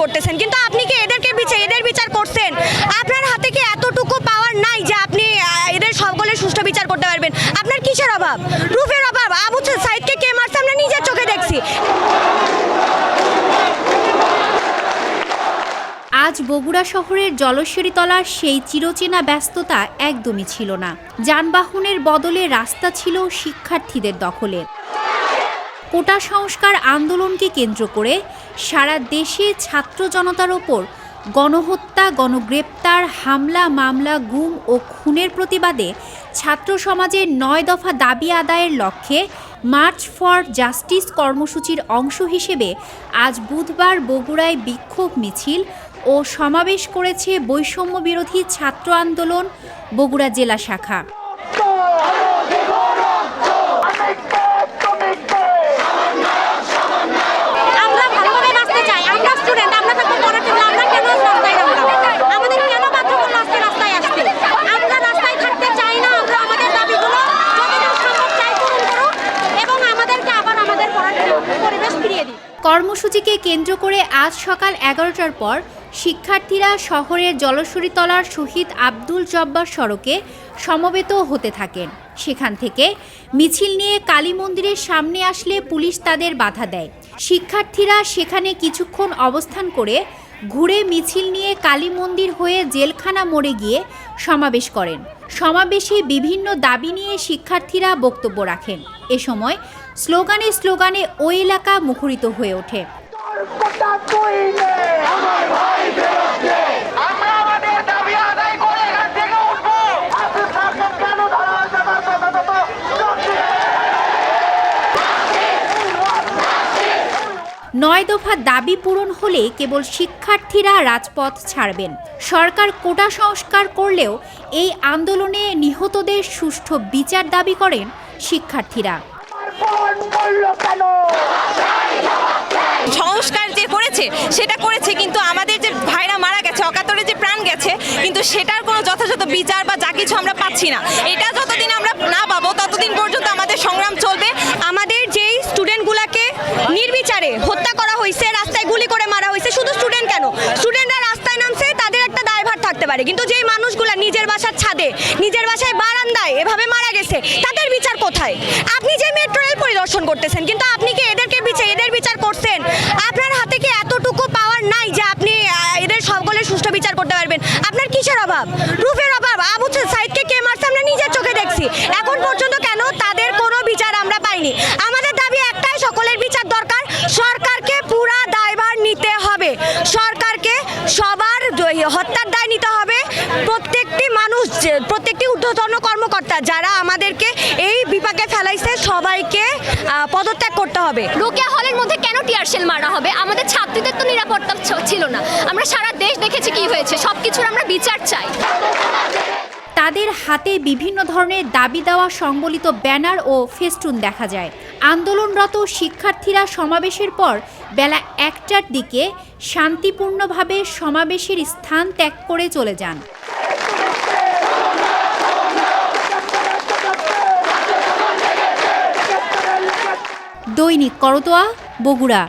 করতেছেন। কিন্তু আপনি কি এদেরকে বিচার এদের বিচার করছেন? আপনার হাতে কি এতটুকু পাওয়ার নাই যে আপনি এদের সকলের সুষ্ঠু বিচার করতে পারবেন? আপনার কিসের অভাব? প্রুফের অভাব? আবু সাইদকে কে মারছে? আমরা নিজের চোখে দেখছি। আজ বগুড়া শহরের জলশ্বরীতলার সেই চিরচেনা ব্যস্ততা একদমই ছিল না। যানবাহনের বদলে রাস্তা ছিল শিক্ষার্থীদের দখলে কোটা সংস্কার আন্দোলনকে কেন্দ্র করে সারা দেশে ছাত্র জনতার ওপর গণহত্যা, গণগ্রেপ্তার, হামলা, মামলা, গুম ও খুনের প্রতিবাদে ছাত্র সমাজের নয় দফা দাবি আদায়ের লক্ষ্যে মার্চ ফর জাস্টিস কর্মসূচির অংশ হিসেবে আজ বুধবার বগুড়ায় বিক্ষোভ মিছিল ও সমাবেশ করেছে বৈষম্য বিরোধী ছাত্র আন্দোলন, বগুড়া জেলা শাখা আমরা ভালোভাবে বাঁচতে চাই আমরা স্টুডেন্ট আমরা থাকব পড়ার জন্য আমরা কেন রাস্তায় নামলাম আমাদের কেন বাধ্য করল আজকে রাস্তায় আসতে আমরা রাস্তায় থাকতে চাই না আমরা আমাদের দাবিগুলো যতদূর সম্ভব চাই পূরণ করুক এবং আমাদেরকে আবার আমাদের পড়ার পরিবেশ ফিরিয়ে দিই কর্মসূচিকে কেন্দ্র করে আজ সকাল এগারোটার পর শিক্ষার্থীরা শহরের জলশ্বরীতলার শহীদ আব্দুল জব্বার সড়কে সমবেত হতে থাকেন। সেখান থেকে মিছিল নিয়ে কালী মন্দিরের সামনে আসলে পুলিশ তাদের বাধা দেয়। শিক্ষার্থীরা সেখানে কিছুক্ষণ অবস্থান করে ঘুরে মিছিল নিয়ে কালী মন্দির হয়ে জেলখানা মোড়ে গিয়ে সমাবেশ করেন। সমাবেশে বিভিন্ন দাবি নিয়ে শিক্ষার্থীরা বক্তব্য রাখেন। এ সময় স্লোগানে স্লোগানে ওই এলাকা মুখরিত হয়ে ওঠে। নয় দফা দাবি পূরণ হলে কেবল শিক্ষার্থীরা রাজপথ ছাড়বেন। সরকার কোটা সংস্কার করলেও এই আন্দোলনে নিহতদের সুষ্ঠু বিচার দাবি করেন শিক্ষার্থীরা। সংস্কার যে করেছে, সেটা করেছে কিন্তু আমাদের যে ভাইরা মারা গেছে, অকাতরে যে প্রাণ গেছে, কিন্তু সেটার কোনো যথাযথ বিচার বা যা কিছু আমরা পাচ্ছি না। এটা যতদিন আমরা না পাবো, ততদিন পর্যন্ত আমাদের সংগ্রাম চলবে। আমাদের যেই স্টুডেন্টগুলোকে নির্বিচারে হত্যা করা হয়েছে, রাস্তায় গুলি করে মারা হয়েছে, শুধু স্টুডেন্ট কেন? স্টুডেন্টরা রাস্তায় নামছে, তাদের একটা দায়ভার থাকতে পারে। কিন্তু যেই মানুষগুলা নিজের বাসার ছাদে, নিজের বাসায় বারান্দায় এভাবে মারা গেছে তাদের বিচার কোথায়? আপনি যে মেট্রো রেল পরিদর্শন করতেছেন, কিন্তু আপনি কি এদেরকে বিচার এদের বিচার করছেন? আপনার হাতে কি এতটুকু পাওয়ার নাই যে আপনি এদের সকলের সুষ্ঠু বিচার করতে পারবেন? আপনার কিসের অভাব? রুফের অভাব? আবু সাইদকে কে মারছে আমরা নিজের চোখে দেখছি। এখন পর্যন্ত কেন তাদের কোনো বিচার আমরা পাইনি? আমাদের দাবি একটাই, সকলের বিচার প্রত্যেকটি মানুষ যে- প্রত্যেকটি ঊর্ধ্বতন কর্মকর্তা যারা আমাদেরকে এই বিপাকে ফেলাইছে সবাইকে পদত্যাগ করতে হবে। রোকেয়া হলের মধ্যে কেন টিয়ারশেল মারা হবে? আমাদের ছাত্রীদের তো নিরাপত্তা ছিল না। আমরা সারা দেশ দেখেছি কি হয়েছে। সব কিছুর আমরা বিচার চাই। তাদের হাতে বিভিন্ন ধরনের দাবি দেওয়া সংবলিত ব্যানার ও ফেস্টুন দেখা যায়। আন্দোলনরত শিক্ষার্থীরা সমাবেশের পর বেলা একটার দিকে শান্তিপূর্ণভাবে সমাবেশের স্থান ত্যাগ করে চলে যান। দৈনিক করতোয়া বগুড়া।